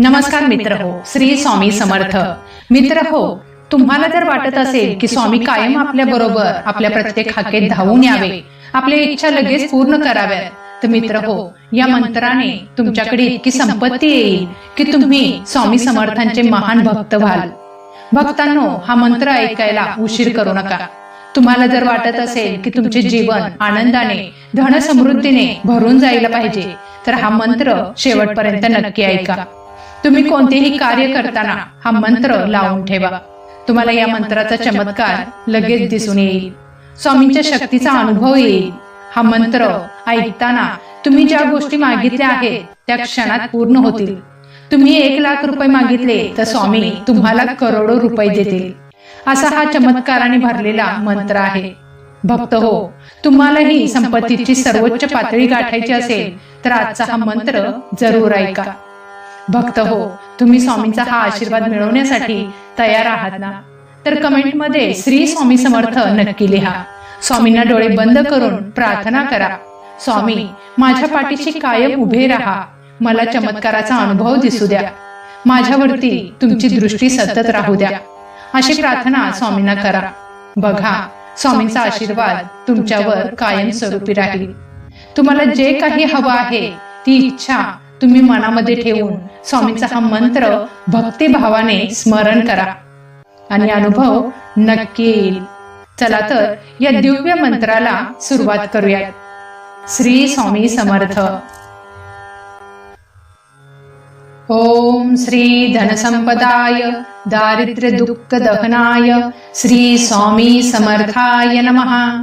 नमस्कार मित्र हो श्री स्वामी समर्थ. मित्र हो तुम्हाला जर वाटत असेल की स्वामी कायम आपल्या बरोबर आपल्या प्रत्येक हाकेत धावून यावे. आपल्या इच्छा लगेच पूर्ण कराव्यात. तर मित्र हो या मंत्राने तुमच्याकडे इतकी संपत्ती येईल की तुम्ही स्वामी समर्थांचे महान भक्त व्हाल. भक्तांनो हा मंत्र ऐकायला उशीर करू नका. तुम्हाला जर वाटत असेल की तुमचे जीवन आनंदाने धन समृद्धीने भरून जायला पाहिजे तर हा मंत्र शेवटपर्यंत नक्की ऐका तुम्ही कोणतेही कार्य करताना हा मंत्र लावून ठेवा. तुम्हाला या मंत्राचा चमत्कार लगेच दिसून येईल. स्वामींच्या शक्तीचा अनुभव येईल. हा मंत्र ऐकताना तुम्ही ज्या गोष्टी मागितल्या आहेत त्या क्षणात पूर्ण होतील. तुम्ही एक लाख रुपये मागितले तर स्वामी तुम्हाला करोडो रुपये देतील. असा हा चमत्काराने भरलेला मंत्र आहे. भक्त हो तुम्हालाही संपत्तीची सर्वोच्च पातळी गाठायची असेल तर आजचा हा मंत्र जरूर ऐका. भक्त हो तुम्ही स्वामींचा हा आशीर्वाद मिळवण्यासाठी तयार आहात ना? तर कमेंटमध्ये श्री स्वामी समर्थ नक्की लिहा. स्वामींना डोळे बंद करून प्रार्थना करा. स्वामी माझ्या पाठीशी कायम उभे राहा. मला चमत्काराचा अनुभव दिसू द्या. माझ्यावरती तुमची दृष्टी सतत राहू द्या. अशी प्रार्थना स्वामींना करा. बघा स्वामींचा आशीर्वाद तुमच्यावर कायम स्वरूपी राहील. तुम्हाला जे काही हवं आहे ती इच्छा तुम्ही मनामध्ये ठेवून स्वामींचा हा मंत्र भक्तिभावाने स्मरण करा. आणि अनुभव नक्की येईल. चला तर या दिव्य मंत्राला सुरुवात करूयात. श्री स्वामी समर्थ. ओम श्री धनसंपदाय दारिद्र्य दुःख दहनाय श्री स्वामी समर्थाय नमः.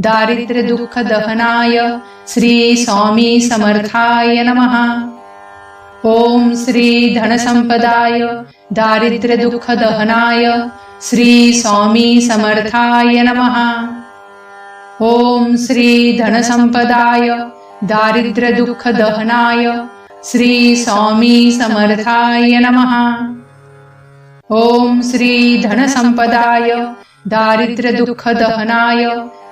दारिद्र्य दुःख दहनाय श्री स्वामी समर्थाय नमः। ओम श्री धनसंपदाय दारिद्र्य दुःख दहनाय श्री स्वामी समर्थाय नमः। ओम श्री धनसंपदाय दारिद्र्य दुःख दहनाय श्री स्वामी समर्थाय नमः। ओम श्री धनसंपदाय दारिद्र्य दुःख दहनाय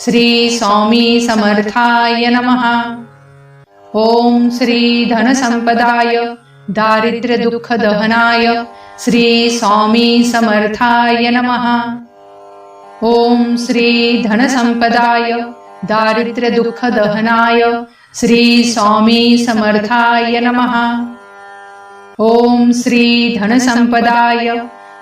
श्री स्वामी समर्थाय नमः। ओम श्री धनसंपदाय दारिद्र्य दुःख दहनाय श्री स्वामी समर्थाय नमः। ओम श्री धनसंपदाय दारिद्र्य दुःख दहनाय श्री स्वामी समर्थाय नमः। ओम श्री धनसंपदाय दारिद्र्य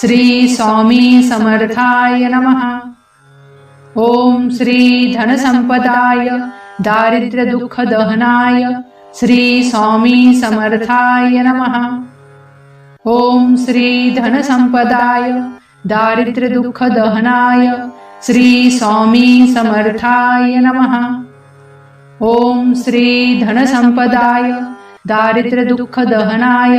श्री स्वामी समर्थाय नमः। ॐ श्री धनसम्पदाय दारिद्र्यदुःखदहनाय श्री स्वामी समर्थाय नमः। ॐ श्री धनसम्पदाय दारिद्र्यदुःखदहनाय श्री स्वामी समर्थाय नमः। ॐ श्री धनसम्पदाय दारिद्र्यदुःखदहनाय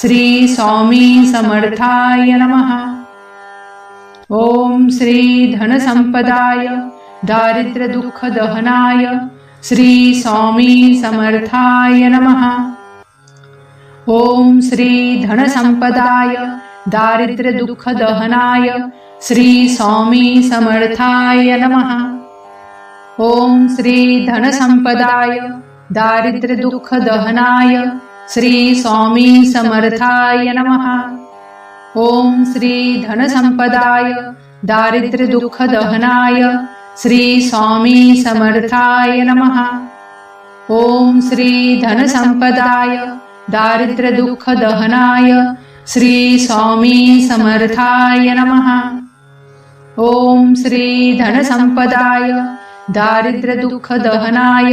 श्री स्वामी समर्थाय नमः। ॐ श्री धनसम्पदाय, दारिद्र्यदुःखदहनाय, श्री स्वामी समर्थाय नमः। ॐ श्री धनसम्पदाय, दारिद्र्यदुःखदहनाय, श्री स्वामी समर्थाय नमः। ॐ श्री धनसम्पदाय, दारिद्र्यदुःखदहनाय श्री स्वामी समर्थाय नमः। ॐ श्री धनसम्पदाय दारिद्र्यदुःखदहनाय श्री स्वामी समर्थाय नमः। ॐ श्री धनसम्पदाय दारिद्र्यदुःखदहनाय श्री स्वामी समर्थाय नमः। ॐ श्री धनसम्पदाय दारिद्र्यदुःखदहनाय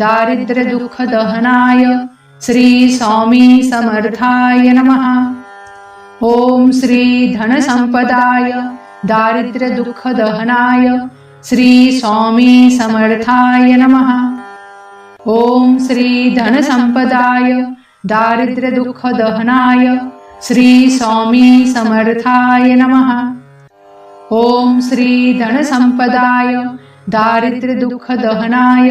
दारिद्र्यदुःखदहनाय श्री स्वामी समर्थाय नमः। ॐ श्री धनसम्पदाय दारिद्र्यदुःखदहनाय श्री स्वामी समर्थाय नमः। ॐ श्री धनसम्पदाय दारिद्र्यदुःखदहनाय श्री स्वामी समर्थाय नमः। ॐ श्री धनसम्पदाय दारिद्र्यदुःखदहनाय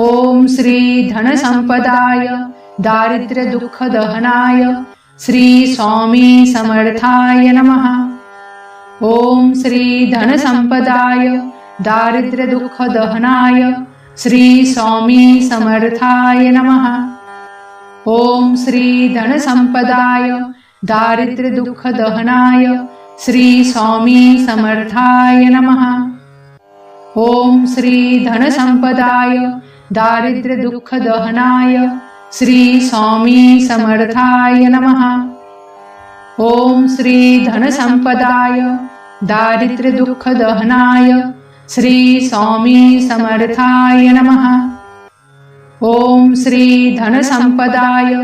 ॐ श्री धनसम्पदाय दारिद्र्य दुःख दहनाय श्री स्वामी समर्थाय नमः। ॐ श्री धनसम्पदाय दारिद्र्य दुःख दहनाय श्री स्वामी समर्थाय नमः। ॐ श्री धनसम्पदाय दारिद्र्य दुःख दहनाय श्री स्वामी समर्थाय नमः। ॐ श्री धनसम्पदाय दारिद्र्य दुःख दहनाय श्री स्वामी समर्थाय नमः। ॐ श्री धनसम्पदाय दारिद्र्य दुःख दहनाय श्री स्वामी समर्थाय नमः। ॐ श्री धनसम्पदाय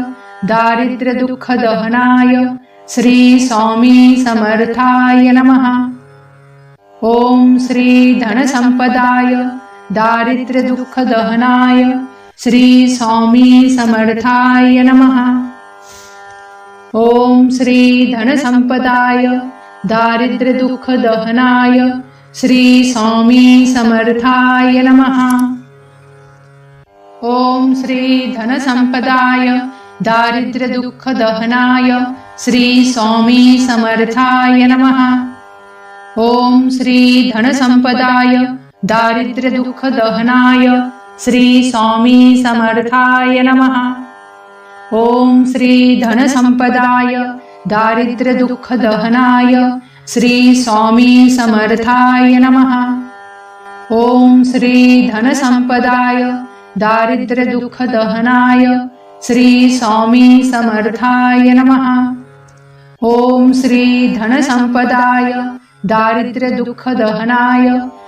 दारिद्र्य दुःख दहनाय श्री स्वामी समर्थाय नमः। ॐ श्री धनसम्पदाय दारिद्र्य दुःख दहनाय श्री स्वामी समर्थाय नमः। ॐ श्री धनसम्पदाय दारिद्र्य दुःख दहनाय श्री स्वामी समर्थाय नमः। ॐ श्री धनसम्पदाय दारिद्र्य दुःख दहनाय श्री स्वामी समर्थाय नमः। ॐ धनसम्पदाय दारिद्र्य दुःख दहनाय श्री स्वामी समर्थाय नमः. ॐ श्री धनसम्पदाय दारिद्र्य दुःख दहनाय श्री स्वामी समर्थाय नमः. ॐ श्री धनसम्पदाय दारिद्र्य दुःख दहनाय श्री स्वामी समर्थाय नमः. ॐ श्री धनसम्पदाय दारिद्र्य दुःख दहनाय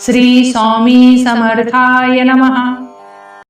दुःख दहनाय श्री स्वामी समर्थाय नमः